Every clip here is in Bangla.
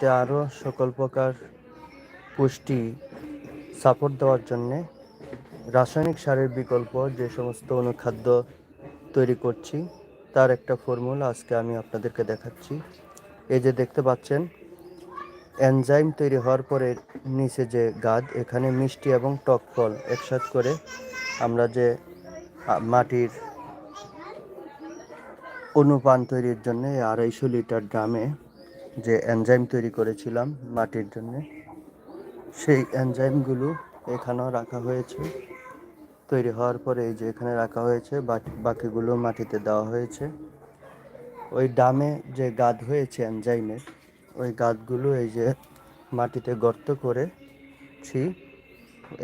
তে আরও সকল প্রকার পুষ্টি সাপোর্ট দেওয়ার জন্যে রাসায়নিক সারের বিকল্প যে সমস্ত অনুখাদ্য তৈরি করছি, তার একটা ফর্মুলা আজকে আমি আপনাদেরকে দেখাচ্ছি। এই যে দেখতে পাচ্ছেন এনজাইম তৈরি হওয়ার পরে নিচে যে গাদ, এখানে মিষ্টি এবং টক ফল একসাথ করে আমরা যে মাটির অনুপান তৈরির জন্য আড়াইশো লিটার ড্রামে যে এনজাইম তৈরি করেছিলাম মাটির জন্য, সেই এনজাইমগুলো এখানেও রাখা হয়েছে। তৈরি হওয়ার পরে এই যে এখানে রাখা হয়েছে বাকি বাকিগুলো মাটিতে দেওয়া হয়েছে। ওই ডামে যে গাদ হয়েছে এনজাইমের ওই গাদগুলো এই যে মাটিতে গর্ত করেছি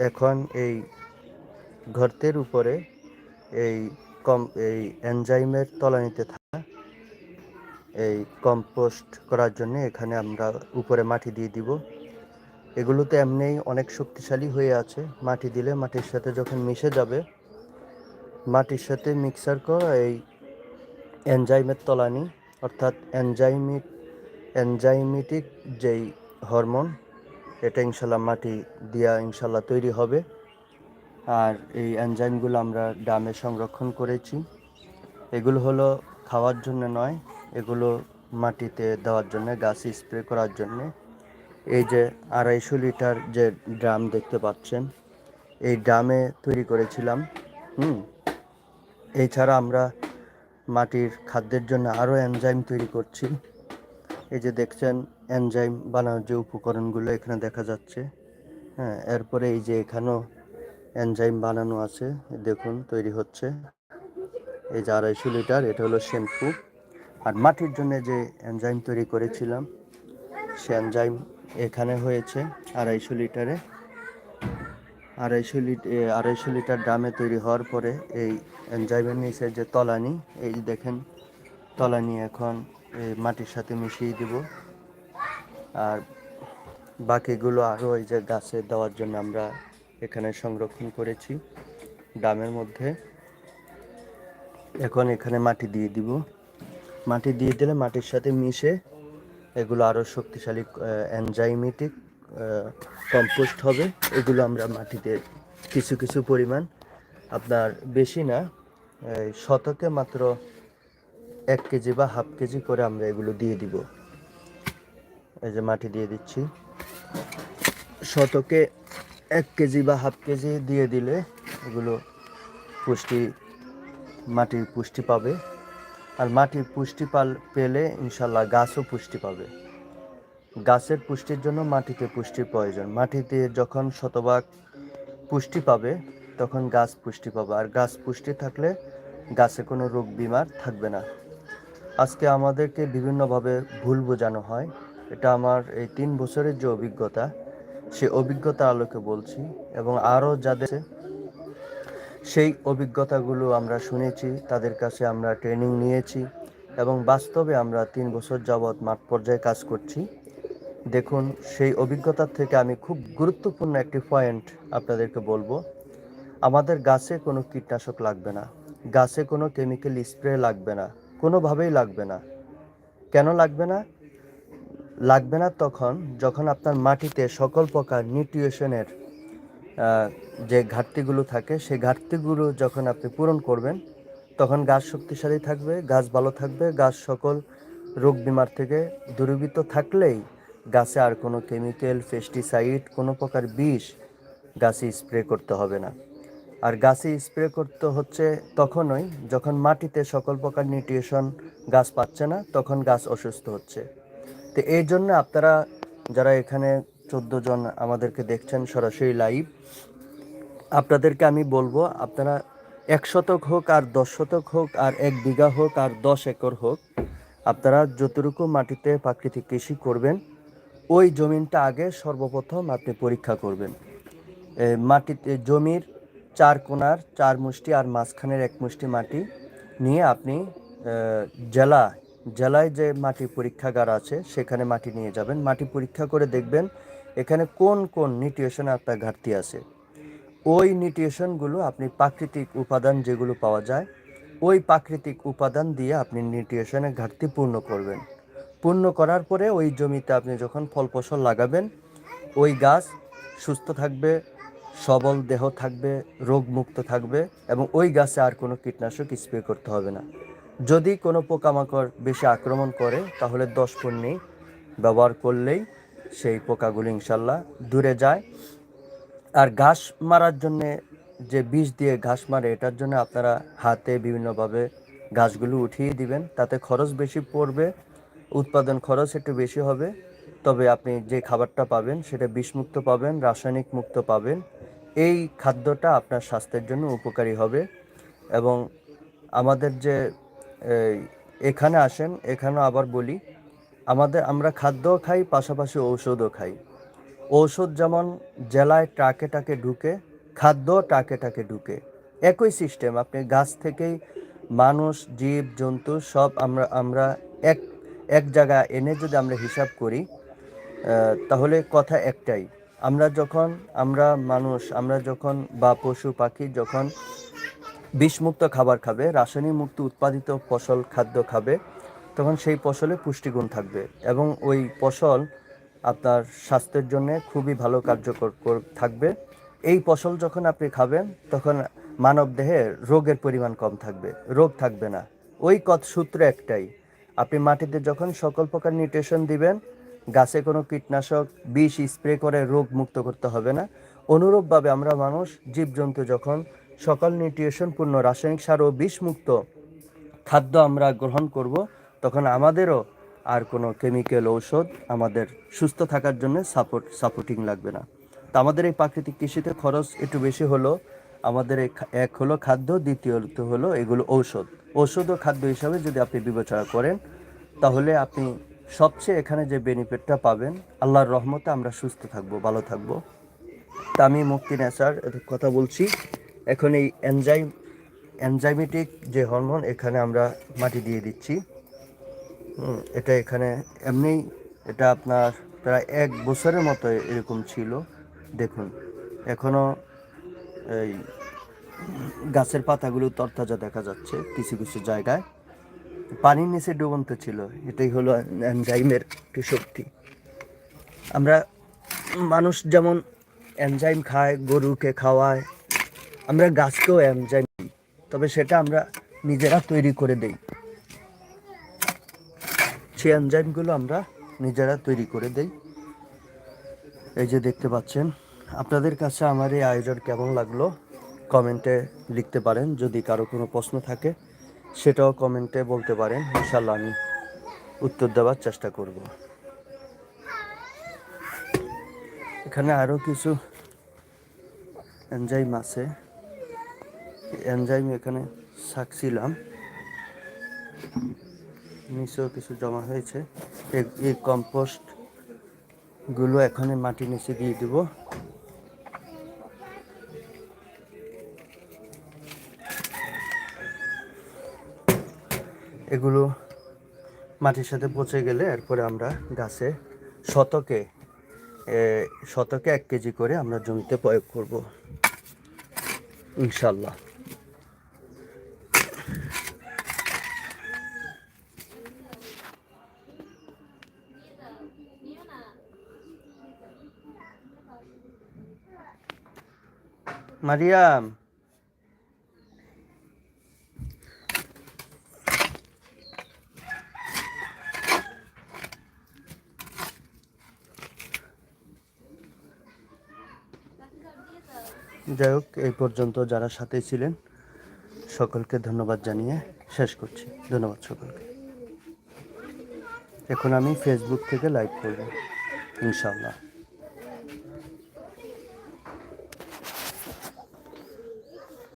এখন এই গর্তের উপরে এই কম, এই এনজাইমের তলানিতে থাকা এই কম্পোস্ট করার জন্য এখানে আমরা উপরে মাটি দিয়ে দিব। এগুলো তো এমনিই অনেক শক্তিশালী হয়ে আছে। মাটি দিলে মাটির সাথে যখন মিশে যাবে, মাটির সাথে মিক্সার করা এই এনজাইমের তলানি, অর্থাৎ এনজাইমিক এনজাইমিটিক যেই হরমোন এটা ইনশাল্লাহ মাটি দিয়া ইনশাল্লাহ তৈরি হবে। আর এই এনজাইমগুলো আমরা ডামে সংরক্ষণ করেছি। এগুলো হলো খাওয়ার জন্য নয় এগুলো মাটিতে দেওয়ার জন্য, গাছ স্প্রে করার জন্য। এই যে আড়াইশো লিটার যে ড্রাম দেখতে পাচ্ছেন, এই ড্রামে তৈরি করেছিলাম। হুম, এছাড়া আমরা মাটির খাদ্যের জন্য আরও এনজাইম তৈরি করছি। এই যে দেখছেন এনজাইম বানানোর যে উপকরণগুলো এখানে দেখা যাচ্ছে। হ্যাঁ এরপরে এই যে এখানেও এনজাইম বানানো আছে। দেখুন, তৈরি হচ্ছে। এই যে আড়াইশো লিটার, এটা হলো শ্যাম্পু আর মাটির জন্য যে এনজাইম তৈরি করেছিলাম, সে এনজাইম এখানে হয়েছে আড়াইশো লিটারে। আড়াইশো লিটার আড়াইশো লিটার ড্রামে তৈরি হওয়ার পরে এই এনজাইমের নিচে যে তলানি, এই দেখেন, তলানি এখন এই মাটির সাথে মিশিয়ে দিব। আর বাকিগুলো আরও এই যে গাছে দেওয়ার জন্য আমরা এখানে সংরক্ষণ করেছি। ড্রামের মধ্যে এখন এখানে মাটি দিয়ে দিব। মাটি দিয়ে দিলে মাটির সাথে মিশে এগুলো আরও শক্তিশালী এনজাইমেটিক কম্পোস্ট হবে। এগুলো আমরা মাটিতে কিছু কিছু পরিমাণ, আপনার বেশি না শতকে মাত্র এক কেজি বা হাফ কেজি করে আমরা এগুলো দিয়ে দিব। এই যে মাটি দিয়ে দিচ্ছি। শতকে এক কেজি বা হাফ কেজি দিয়ে দিলে এগুলো পুষ্টি, মাটির পুষ্টি পাবে। আর মাটির পুষ্টি পাল পেলে ইনশাল্লাহ গাছও পুষ্টি পাবে। গাছের পুষ্টির জন্য মাটিতে পুষ্টির প্রয়োজন। মাটিতে যখন শতভাগ পুষ্টি পাবে, তখন গাছ পুষ্টি পাবে। আর গাছ পুষ্টি থাকলে গাছে কোনো রোগ বিমার থাকবে না। আজকে আমাদেরকে বিভিন্নভাবে ভুল বোঝানো হয়। এটা আমার এই তিন বছরের যে অভিজ্ঞতা, সে অভিজ্ঞতা আলোকে বলছি। এবং আরও যাদের সেই অভিজ্ঞতাগুলো আমরা শুনেছি তাদের কাছে আমরা ট্রেনিং নিয়েছি এবং বাস্তবে আমরা তিন বছর যাবৎ মাঠ পর্যায়ে কাজ করছি। দেখুন সেই অভিজ্ঞতার থেকে আমি খুব গুরুত্বপূর্ণ একটি পয়েন্ট আপনাদেরকে বলব। আমাদের গাছে কোনো কীটনাশক লাগবে না। গাছে কোনো কেমিক্যাল স্প্রে লাগবে না। কোনোভাবেই লাগবে না। কেন লাগবে না? লাগবে না তখন যখন আপনার মাটিতে সকল প্রকার নিউট্রিশনের আহ, যে ঘাটতিগুলো থাকে, সেই ঘাটতিগুলো যখন আপনি পূরণ করবেন, তখন গাছ শক্তিশালী থাকবে, গাছ ভালো থাকবে, গাছ সকল রোগ বিমার থেকে দূরীভূত থাকলেই গাছে আর কোনো কেমিক্যাল পেস্টিসাইড কোনো প্রকার বিষ গাছে স্প্রে করতে হবে না। আর গাছে স্প্রে করতে হচ্ছে তখনই যখন মাটিতে সকল প্রকার নিউট্রিশন গাছ পাচ্ছে না, তখন গাছ অসুস্থ হচ্ছে। তো এই জন্য আপনারা যারা এখানে চোদ্দ জন আমাদেরকে দেখছেন সরাসরি লাইভ আপনাদেরকে আমি বলব, আপনারা এক শতক হোক আর দশ শতক হোক আর এক বিঘা হোক আর দশ একর হোক, আপনারা যতটুকু মাটিতে প্রাকৃতিক কৃষি করবেন, ওই জমিনটা আগে সর্বপ্রথম আপনি পরীক্ষা করবেন। মাটিতে, জমির চার কোণার চার মুষ্টি আর মাঝখানের এক মুষ্টি মাটি নিয়ে আপনি জেলা, জেলায় যে মাটি পরীক্ষাগার আছে, সেখানে মাটি নিয়ে যাবেন। মাটি পরীক্ষা করে দেখবেন এখানে কোন কোন নিউট্রিশনে আপনার ঘাটতি আছে? ওই নিউট্রিশনগুলো আপনি প্রাকৃতিক উপাদান যেগুলো পাওয়া যায়, ওই প্রাকৃতিক উপাদান দিয়ে আপনি নিউট্রিশনের ঘাটতি পূর্ণ করবেন। পূর্ণ করার পরে ওই জমিতে আপনি যখন ফল ফসল লাগাবেন, ওই গাছ সুস্থ থাকবে, সবল দেহ থাকবে, রোগমুক্ত থাকবে এবং ওই গাছে আর কোনো কীটনাশক স্প্রে করতে হবে না। যদি কোনো পোকামাকড় বেশি আক্রমণ করে, তাহলে দশ পণ্যি ব্যবহার করলেই সেই পোকাগুলো ইনশাল্লাহ দূরে যায়। আর ঘাস মারার জন্যে যে বিষ দিয়ে ঘাস মারে, এটার জন্য আপনারা হাতে বিভিন্নভাবে ঘাসগুলো উঠিয়ে দিবেন। তাতে খরচ বেশি পড়বে, উৎপাদন খরচ একটু বেশি হবে। তবে আপনি যে খাবারটা পাবেন, সেটা বিষমুক্ত পাবেন, রাসায়নিক মুক্ত পাবেন। এই খাদ্যটা আপনার স্বাস্থ্যের জন্য উপকারী হবে। এবং আমাদের যে এখানে আসেন, এখানেও আবার বলি আমাদের, আমরা খাদ্যও খাই, পাশাপাশি ঔষধও খাই। ঔষধ যেমন জেলায় ট্রাকে টাকে ঢুকে খাদ্য টাকে টাকে ঢুকে। একই সিস্টেম আপনি গাছ থেকেই মানুষ, জীব, জন্তু সব আমরা আমরা এক এক জায়গায় এনে যদি আমরা হিসাব করি তাহলে কথা একটাই। আমরা যখন, আমরা মানুষ, আমরা যখন বা পশু, পাখি যখন বিষমুক্ত খাবার খাবে, রাসায়নিক মুক্ত উৎপাদিত ফসল খাদ্য খাবে তখন সেই ফসলে পুষ্টিগুণ থাকবে এবং ওই ফসল আপনার স্বাস্থ্যের জন্য খুবই ভালো কার্যকর থাকবে। এই ফসল যখন আপনি খাবেন, তখন মানব দেহে রোগের পরিমাণ কম থাকবে, রোগ থাকবে না। ওই কত সূত্র একটাই, আপনি মাটিতে যখন সকল প্রকার নিউট্রিশন দিবেন, গাছে কোনো কীটনাশক, বিষ, স্প্রে করে রোগ মুক্ত করতে হবে না। অনুরূপভাবে আমরা মানুষ, জীবজন্তু যখন সকল নিউট্রিশন, পূর্ণ রাসায়নিক সার ও বিষমুক্ত খাদ্য আমরা গ্রহণ করব তখন আমাদেরও আর কোনো কেমিক্যাল ঔষধ আমাদের সুস্থ থাকার জন্য সাপোর্ট সাপোর্টিং লাগবে না। তো আমাদের এই প্রাকৃতিক কৃষিতে খরচ একটু বেশি হলো। আমাদের এক হলো খাদ্য, দ্বিতীয়ত হলো এগুলো ঔষধ। ঔষধ ও খাদ্য হিসাবে যদি আপনি বিবেচনা করেন, তাহলে আপনি সবচেয়ে এখানে যে বেনিফিটটা পাবেন, আল্লাহর রহমতে আমরা সুস্থ থাকব, ভালো থাকব। তা আমি মুক্তি নেচার কথা বলছি। এখন এই এনজাইম এনজাইমেটিক যে হরমোন এখানে আমরা মাটি দিয়ে দিচ্ছি। এটা এখানে এমনি এটা আপনার প্রায় এক বছরের মতো এরকম ছিল। দেখুন, এখনও এই গাছের পাতাগুলো তরতাজা দেখা যাচ্ছে কিছু কিছু জায়গায়। পানির নিচে ডুবন্ত ছিল, এটাই হলো এনজাইমের একটি শক্তি। আমরা মানুষ যেমন এনজাইম খায়, গরুকে খাওয়ায়, আমরা গাছকেও এনজাইম দিই, তবে সেটা আমরা নিজেরা তৈরি করে দেই। সেই এনজাইমগুলো আমরা নিজেরা তৈরি করে দেই। এই যে দেখতে পাচ্ছেন, আপনাদের কাছে আমার এই আয়োজন কেমন লাগল কমেন্টে লিখতে পারেন। যদি কারও কোনো প্রশ্ন থাকে, সেটাও কমেন্টে বলতে পারেন। ইনশাল্লাহ আমি উত্তর দেওয়ার চেষ্টা করব। এখানে আরও কিছু এনজাইম আছে। এনজাইম এখানে সাকছিলাম। নিচেও কিছু জমা হয়েছে। এই- এই কম্পোস্টগুলো এখানে মাটির নিচে দিয়ে দিব। এগুলো মাটির সাথে পচে গেলে এরপরে আমরা গাছে শতকে শতকে এক কেজি করে আমরা জমিতে প্রয়োগ করব। ইনশাল্লাহ মারিয়াম যাই হোক, এই পর্যন্ত যারা সাথে ছিলেন, সকলকে ধন্যবাদ জানিয়ে শেষ করছি। ধন্যবাদ সকলকে। এখন আমি ফেসবুক থেকে লাইভ করব ইনশাল্লাহ